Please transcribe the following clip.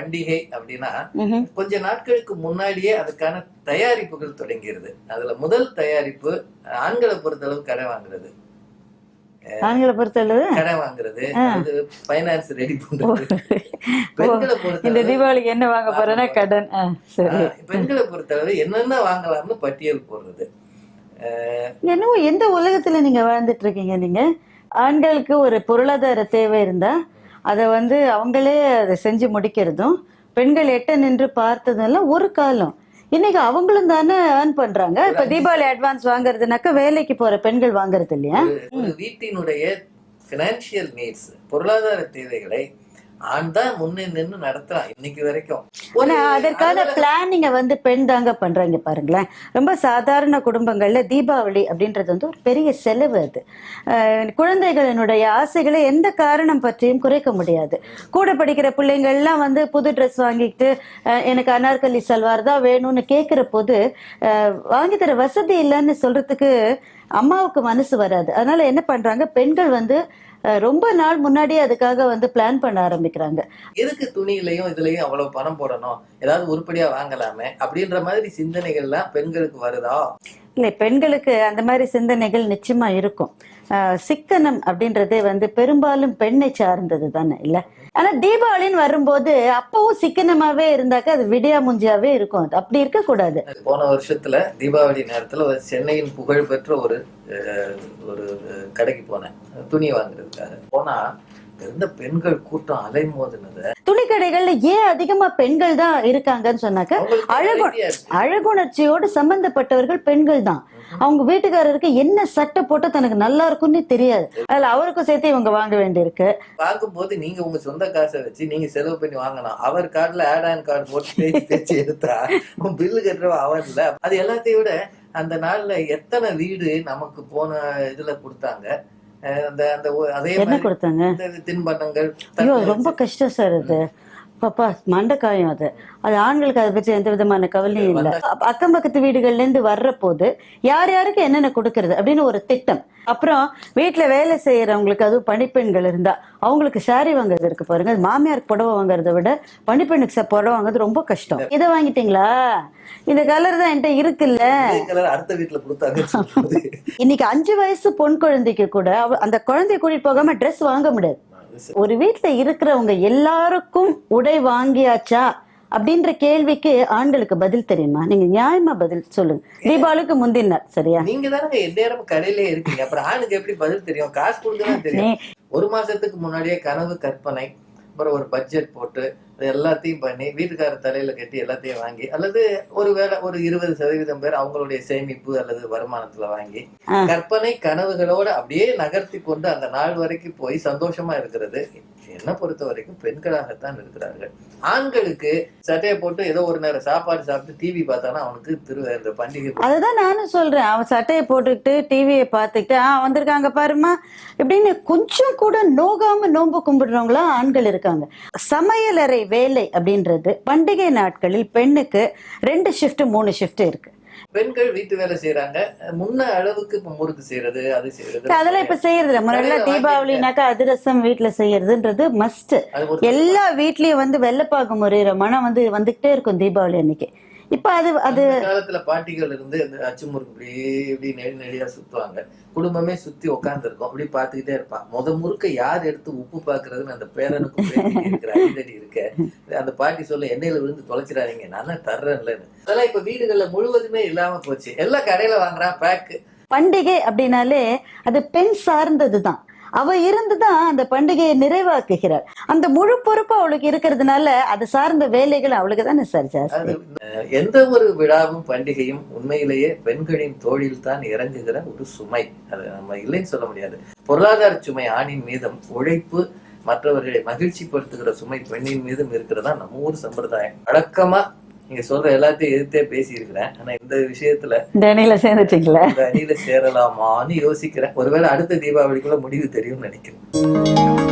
பண்டிகை அப்படின்னா. கொஞ்ச நாட்களுக்கு முன்னாடியே அதுக்கான தயாரிப்புகள் தொடங்கிறது. அதுல முதல் தயாரிப்பு ஆண்களை பொறுத்தளவு கடை வாங்குறது. ஆண்களை பொறுத்தளவு? கடை வாங்குறது. அது ரெடி பண்றது. பெண்களை இந்த தீபாவளிக்கு என்ன வாங்க போறேன்னா கடன். பெண்களை பொறுத்தளவு என்னென்ன வாங்கலாம்னு பட்டியல் போடுறது. என்னவோ எந்த உலகத்துல நீங்க வாழ்ந்துட்டு இருக்கீங்க நீங்க? ஆண்களுக்கு ஒரு பொருளாதார தேவை இருந்தா அதை வந்து அவங்களே அதை செஞ்சு முடிக்கிறதும் பெண்கள் எட்ட நின்று பார்த்ததெல்லாம் ஒரு காலம். இன்னைக்கு அவங்களும் தானே ஏர்ன் பண்றாங்க. இப்ப தீபாவளி அட்வான்ஸ் வாங்குறதுனாக்க வேலைக்கு போற பெண்கள் வாங்குறது இல்லையா? வீட்டினுடைய பினான்சியல் நீட்ஸ் பொருளாதார தேவைகளை ஆண் தான் முன்னே நின்று நடத்துறான் இன்னைக்கு வரைக்கும். ஆனா அதற்கான பிளானிங்க வந்து பெண் தாங்க பண்றாங்க பாருங்களேன். ரொம்ப சாதாரண குடும்பங்கள்ல தீபாவளி அப்படின்றது வந்து ஒரு பெரிய செலவு அது. குழந்தைகளினுடைய ஆசைகளை எந்த காரணம் பற்றியும் குறைக்க முடியாது. கூட படிக்கிற பிள்ளைங்கள்லாம் வந்து புது ட்ரெஸ் வாங்கிட்டு எனக்கு அனார்கலி சல்வார் தான் வேணும்னு கேட்குற போது வாங்கி தர வசதி இல்லைன்னு சொல்றதுக்கு அம்மாவுக்கு மனசு வராது. அதனால என்ன பண்றாங்க? பெண்கள் வந்து ரொம்ப நாள் முன்னாடியே அதுக்காக வந்து பிளான் பண்ண ஆரம்பிக்கிறாங்க. எதுக்கு துணியிலையும் இதுலயும் அவ்வளவு பணம் போடணும்? ஏதாவது உருப்படியா வாங்கலாமே? அப்படின்ற மாதிரி சிந்தனைகள்லாம் பெண்களுக்கு வருதா? இல்லை பெண்களுக்கு அந்த மாதிரி சிந்தனைகள் நிச்சயமா இருக்கும். சிக்கனம் அப்படின்றதே வந்து பெரும்பாலும் பெண்ணை சார்ந்தது தானே இல்ல? ஆனா தீபாவளின்னு வரும்போது அப்பவும் சிக்கனமாவே இருந்தாக்க அது விடியா முஞ்சாவே இருக்கும். அது அப்படி இருக்கக்கூடாது. போன வருஷத்துல தீபாவளி நேரத்துல ஒரு சென்னையின் புகழ் பெற்ற ஒரு ஒரு கடைக்கு போனேன். துணி வாங்குறதுக்காக. போனா இருந்த பெண்கள் கூட்டம் அலைமோதுனத? துணிக்கடைகள்ல ஏன் அதிகமா பெண்கள் தான் இருக்காங்கன்னு சொன்னாக்க அழகு-. அழகுணர்ச்சியோடு சம்பந்தப்பட்டவர்கள் பெண்கள் தான். அவங்க வீட்டுக்காரருக்கு என்ன சட்டை போட்டா தனக்கு நல்லா இருக்கும்னு தெரியாது. அதுல அவருக்கும் சேர்த்து இவங்க வாங்க வேண்டியிருக்கு. பார்க்கும்போது நீங்க உங்க சொந்த காசை வச்சு நீங்க செலவு பண்ணி வாங்கணும் அவர் கார்டுல ஆட் ஆன் கார்டு போட்டு தேய்ச்சி எடுத்தா பில்லு கட்டுறவ அவர் இல்ல. அது எல்லாத்தையும் விட அந்த நாள்ல எத்தனை வீடு நமக்கு போன இதுல கொடுத்தாங்க? அந்த அந்த அதே என்ன மாதிரி தின்பண்டங்கள் ரொம்ப கஷ்டம் சார் அது. பாப்பா மண்டைக்காயம் அது. அது ஆண்களுக்கு அதை பற்றி எந்த விதமான கவலையும் இல்லை. அக்கம் பக்கத்து வீடுகள்ல இருந்து வர்ற போது யார் யாருக்கு என்னென்ன கொடுக்கறது அப்படின்னு ஒரு திட்டம். அப்புறம் வீட்டுல வேலை செய்யறவங்களுக்கு அதுவும் பணிப்பெண்கள் இருந்தா அவங்களுக்கு சாரி வாங்குறது இருக்கு பாருங்க. மாமியாருக்கு புடவை வாங்குறதை விட பணிப்பெண்ணுக்கு ச- புடவை வாங்குறது ரொம்ப கஷ்டம். இதை வாங்கிட்டீங்களா? இந்த கலர் தான் என்கிட்ட இருக்குல்ல. அடுத்த வீட்டுல கொடுத்தாங்கன்னு சொல்றது? இன்னைக்கு அஞ்சு வயசு பொன் குழந்தைக்கு கூட அந்த குழந்தைய கூட்டிட்டு போகாம ட்ரெஸ் வாங்க முடியாது. ஒரு வீட்ல இருக்கிறவங்க எல்லாருக்கும் உடை வாங்கியாச்சா அப்படின்ற கேள்விக்கு ஆண்களுக்கு பதில் தெரியுமா? நீங்க நியாயமா பதில் சொல்லுங்க. தீபாவளிக்கு முந்தின நாள் சரியா? நீங்க தானங்க எந்நேரம் கடையிலே இருக்கீங்க. அப்புறம் ஆணுக்கு எப்படி பதில் தெரியும்? காசு கொடுத்துதான் தெரியும். ஒரு மாசத்துக்கு முன்னாடியே கனவு கற்பனை அப்புறம் ஒரு பட்ஜெட் போட்டு எல்லாத்தையும் பண்ணி வீட்டுக்கார தலையில கட்டி எல்லாத்தையும் வாங்கி அல்லது ஒரு வேளை ஒரு இருபது சதவீதம் பேர் அவங்களுடைய சேமிப்பு அல்லது வருமானத்துல வாங்கி. கற்பனை கனவுகளோட அப்படியே நகர்த்தி கொண்டு அந்த நாள் வரைக்கும் போய் சந்தோஷமா இருக்கிறது. என்ன பொறுத்த வரைக்கும் பெண்களாகத்தான் இருக்கிறார்கள். ஆண்களுக்கு சட்டையை போட்டு ஏதோ ஒரு நேரம் சாப்பாடு சாப்பிட்டு டிவி பார்த்தானா அவனுக்கு திரு இந்த பண்டிகை அதுதான் நானும் சொல்றேன். அவன் சட்டையை போட்டுக்கிட்டு டிவியை பார்த்துக்கிட்டு ஆ வந்திருக்காங்க பாருமா இப்படின்னு கொஞ்சம் கூட நோகாம நோன்பு கும்பிடுறவங்களா ஆண்கள் இருக்காங்க. சமையலறை வேலை அப்படின்றது பண்டிகை நாட்களில் பெண்ணுக்கு ரெண்டு ஷிஃப்ட் மூணு ஷிஃப்ட் இருக்கு. பெண்கள் வீட்டு வேலை செய்யறாங்க முன்ன அளவுக்கு இப்ப முறுக்கு செய்யறது அது செய்யறது அதெல்லாம் இப்ப செய்யறது இல்ல. முன்னாடி தீபாவளினாக்கா அதிரசம் வீட்டுல செய்யறதுன்றது மஸ்ட் எல்லா வீட்லயும் வந்து வெள்ளப்பாகு முறையிற மனம் வந்து வந்துகிட்டே இருக்கும் தீபாவளி அன்னைக்கு. இப்ப அது அது காலத்துல பாட்டிகள் இருந்து அந்த அச்சு முறுக்கு இப்படி இப்படி நெடி நெடியா சுத்துவாங்க. குடும்பமே சுத்தி உட்கார்ந்து இருக்கும் அப்படி பாத்துக்கிட்டே இருப்பான். முத முறுக்க யார் எடுத்து உப்பு பாக்குறதுன்னு அந்த பேத்திக்கு இருக்கிற இருக்க. அந்த பாட்டி சொல்ல எண்ணெயில விழுந்து தொலைச்சிடாதீங்க. நான் தர்றேன்லன்னு அதெல்லாம் இப்ப வீடுகள்ல முழுவதுமே இல்லாம போச்சு. எல்லாம் கடையில வாங்குறான் பேக்கு பண்டிகை அப்படின்னாலே அது பெண் சார்ந்ததுதான். அவ இருந்துதான் அந்த பண்டிகையை நிறைவாக்குகிறார் அந்த முழு பொறுப்பு அவளுக்கு இருக்கிறதுனால அது சார்ந்த வேலைகள் அவளுக்கு தானே சார் ஜாஸ்தி அது எந்த ஒரு விழாவும் பண்டிகையும் உண்மையிலேயே பெண்களின் தோழில் தான் இறங்குகிற ஒரு சுமை. அது நம்ம இல்லைன்னு சொல்ல முடியாது. பொருளாதார சுமை ஆணின் மீதும் உழைப்பு மற்றவர்களை மகிழ்ச்சி படுத்துகிற சுமை பெண்ணின் மீதும் இருக்கிறதா நம்ம ஊர் சம்பிரதாயம். வழக்கமா நீங்க சொல்ற எல்லாத்தையும் எதிர்த்தே பேசி இருக்கிறேன் ஆனா இந்த விஷயத்துல இந்த அணியில சேர்ந்துட்டீங்களா? இந்த அணியில சேரலாமான்னு யோசிக்கிறேன். ஒருவேளை அடுத்த தீபாவளிக்குள்ள முடிவு தெரியும்னு நினைக்கிறேன்.